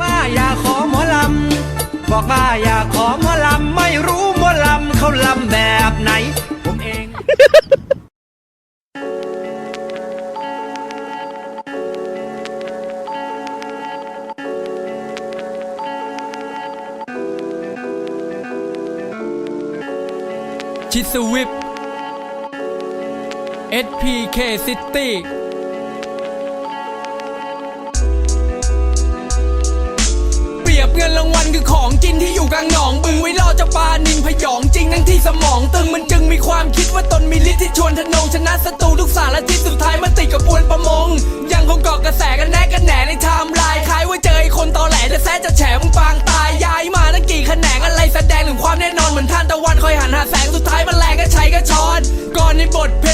ว่าอยากขอหมอลำ บอกว่าอยากขอหมอลำ ไม่รู้หมอลำเขาลำแบบไหน ผมเอง ชิสวิป SPK City เงินรางวัลคือของกินที่อยู่กลางหนองบึงไว้ล่อเจ้าปลานินพยองจริงทั้งที่สมองตึงมันจึงมีความคิดว่าตนมีฤทธิ์ที่ชวนทนงชนะศัตรูทุกสารทิศสุดท้ายมาติดกับอวนประมง ยังคงเกาะกระแสกันแน่กันแหน่ในไทม์ไลน์คล้ายว่าเจอไอ้คนตอแหลจะแซ่จะแฉมึงปางตายย้ายมาตั้งกี่แขนงอะไรแสดงถึงความแน่นอนเหมือนท่านตะวันคอยหันหาแสงสุดท้ายมันแรงก็ใช้ก็ช้อนก่อนในบทเพลง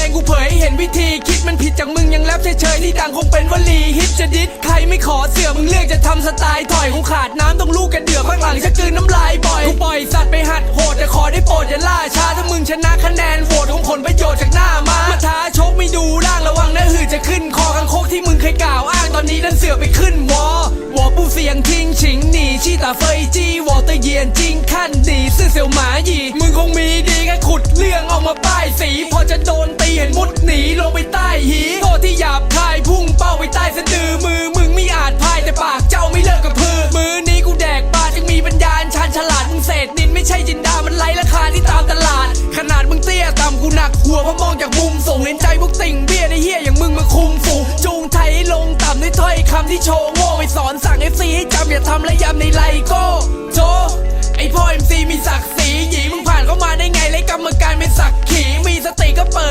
วิธีคิดมันผิดจากมึงยังแรปเฉยๆที่ดังคงเป็นวลีฮิตจะดิสใครไม่ขอเสือมึงเลือกจะทำสไตล์ถอยกูขาดน้ำต้องลูกกระเดือกข้างหลังจะกลืนน้ำลายบ่อยกูปล่อยสัตว์ไปหัดโหดแต่ขอได้โปรดอย่าล่าช้าถ้ามึงชนะคะแนนโหวตของผลประโยชน์จากหน้ามามาท้าชกไม่ดูร่างระวังนะหือจะขึ้นคอคังคกที่มึงเคยกล่าวอ้างตอนนี้นั่นเสือไปขึ้นวอวอปูเสียงทิ้งฉิงหนีชี้ตาเฟยจี้วอเตอร์เยียนจริงขั้นดีซื่อเสี่ยวหมาหยีมึงคงมีดีแค่ขุดเรื่องเอามาป้ายสีพอจะโดน ห็นมุดหนีลงไปใต้หีโทษที่หยาบคายพุ่งเป้าไปใต้สะดือมือมึงไม่อาจพายแต่ปากเจ้าไม่เลิกกับพือมือนี้กูแดกปลาจึงมีปัญญาอันชาญฉลาดมึงเศษนินไม่ใช่จินดามันไร้ราคาที่ตามตลาด ขนาดมึงเตี้ยต่ำกูหนักหัวเพราะมองจากมุมส่งเห็นใจพวกติ่งเบี้ยในเฮียอย่างมึงมาคุมฝูงจูงไทยลงต่ำด้วยถ้อยคำที่โชว์โง่ไปสอนสั่งเอฟซีให้จำอย่าทำและย้ำในไลโก้โจไอพ่อเอ็มซีมีศักดิ์ศรีหยีมึงผ่านเข้ามาได้ไงและกรรมการเป็นศักดิ์ขีมีสติก็เปิด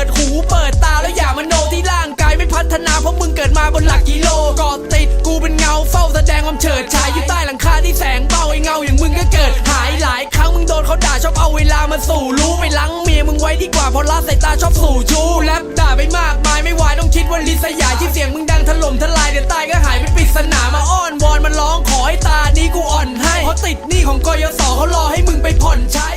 บนหลักกิโลกอดติดกูเป็นเงาเฝ้าแสดงความเฉิดฉายอยู่ใต้หลังคาที่แสงเบาไอเงาอย่างมึงก็เกิดหายหลายครั้งมึงโดนเขาด่าชอบเอาเวลามาสู่รู้ไปล้างเมียมึงไว้ดีกว่าเพราะละสายตาชอบสู่ชู้แลบด่าไปมากมายไม่ไหวต้องคิดว่าลิสยายที่เสียงมึงดังถล่มทลายเดี๋ยวตายก็หายไปปริศนามาอ้อนวอนมาร้องขอให้ตานี้กูอ่อนให้เพราะติดหนี้ของกยศเขารอให้มึงไปผ่อนใช้